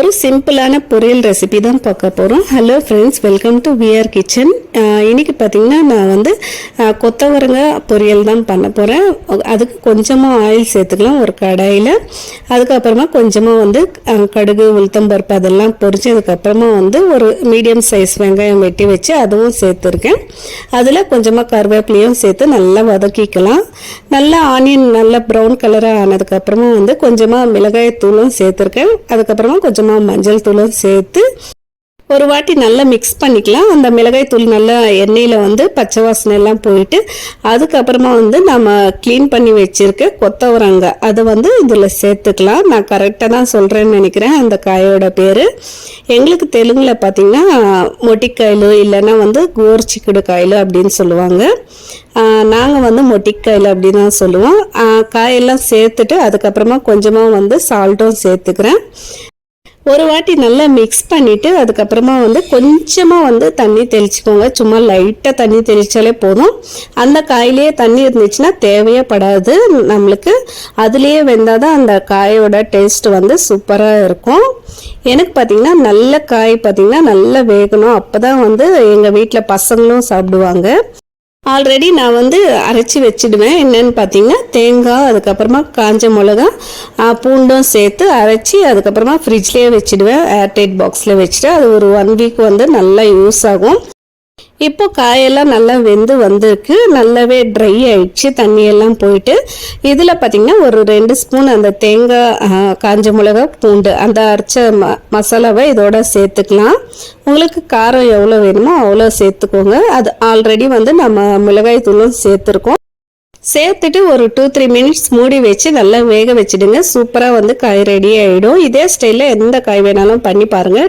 ஒரு சிம்பிளான பொரியல் ரெசிபி தான் பார்க்க போகிறோம் hello friends welcome to VR kitchen இன்றைக்கி பார்த்தீங்கன்னா நான் வந்து கொத்தவரங்க கொத்தவரங்காய் பொரியல் தான் பண்ண போகிறேன் அதுக்கு கொஞ்சமாக ஆயில் சேர்த்துக்கலாம் ஒரு கடாயில். அதுக்கப்புறமா கொஞ்சமாக வந்து கடுகு கடுகு உளுத்தம்பருப்பு அதெல்லாம் பொரிச்சதுக்கப்புறமா வந்து ஒரு மீடியம் சைஸ் வெங்காயம் வெட்டி வச்சு அதுவும் சேர்த்துருக்கேன். அதில் கொஞ்சமாக கருவேப்பிலையும் சேர்த்து நல்லா வதக்கிக்கலாம். நல்லா ஆனியன் நல்லா ப்ரௌன் கலராக ஆனதுக்கப்புறமா வந்து கொஞ்சமாக மிளகாய் தூளும் சேர்த்துருக்கேன். அதுக்கப்புறமா கொஞ்சம் கொஞ்சமாக மஞ்சள் தூளும் சேர்த்து ஒரு வாட்டி நல்லா மிக்ஸ் பண்ணிக்கலாம். அந்த மிளகாய் தூள் நல்லா எண்ணெயில் வந்து பச்சை வாசனை எல்லாம் போயிட்டு அதுக்கப்புறமா வந்து நம்ம க்ளீன் பண்ணி வச்சுருக்க கொத்தவரங்க. அதை வந்து இதில் சேர்த்துக்கலாம். நான் கரெக்டாக தான் சொல்கிறேன்னு நினைக்கிறேன். அந்த காயோட பேர். எங்களுக்கு தெலுங்கில் பார்த்திங்கன்னா மொட்டிக்காயிலு இல்லைன்னா வந்து கோர்ச்சிக்குடு காயிலோ அப்படின்னு சொல்லுவாங்க. நாங்கள் வந்து மொட்டிக்காயில் அப்படின்னு தான் சொல்லுவோம். காயெல்லாம் சேர்த்துட்டு அதுக்கப்புறமா கொஞ்சமாக வந்து சால்ட்டும் சேர்த்துக்கிறேன். ஒரு வாட்டி நல்லா மிக்ஸ் பண்ணிவிட்டு அதுக்கப்புறமா வந்து கொஞ்சமாக வந்து தண்ணி தெளிச்சுக்கோங்க. சும்மா லைட்டாக தண்ணி தெளித்தாலே போதும். அந்த காயிலேயே தண்ணி இருந்துச்சுன்னா தேவையே படாது. நம்மளுக்கு அதுலேயே வெந்தால் தான் அந்த காயோட டேஸ்ட் வந்து சூப்பராக இருக்கும். எனக்கு பார்த்திங்கன்னா நல்ல காய் பார்த்திங்கன்னா நல்லா வேகணும். அப்போ தான் வந்து எங்கள் வீட்டில் பசங்களும் சாப்பிடுவாங்க. ஆல்ரெடி நான் வந்து அரைச்சி வச்சிடுவேன். என்னன்னு பார்த்தீங்கன்னா தேங்காய் அதுக்கப்புறமா காஞ்ச மிளகா பூண்டும் சேர்த்து அரைச்சி அதுக்கப்புறமா ஃப்ரிட்ஜ்லேயே வச்சிடுவேன். ஏர்டைட் பாக்ஸில் வச்சுட்டு அது ஒரு ஒன் வீக் வந்து நல்லா யூஸ் ஆகும். இப்போ காயெல்லாம் நல்லா வெந்து வந்திருக்கு. நல்லாவே ட்ரை ஆயிடுச்சு. தண்ணியெல்லாம் போயிட்டு இதில் பார்த்தீங்கன்னா ஒரு ரெண்டு ஸ்பூன் அந்த தேங்காய் காஞ்ச மிளகா பூண்டு அந்த அரைச்ச ம மசாலாவை இதோட சேர்த்துக்கலாம். உங்களுக்கு காரம் எவ்வளோ வேணுமோ அவ்வளோ சேர்த்துக்கோங்க. அது ஆல்ரெடி வந்து நம்ம மிளகாய் தூளும் சேர்த்துருக்கோம். சேர்த்துட்டு ஒரு டூ த்ரீ மினிட்ஸ் மூடி வச்சு நல்லா வேக வச்சிடுங்க. சூப்பராக வந்து காய் ரெடி ஆகிடும் இதே ஸ்டைலில் எந்த காய் வேணாலும் பண்ணி பாருங்கள்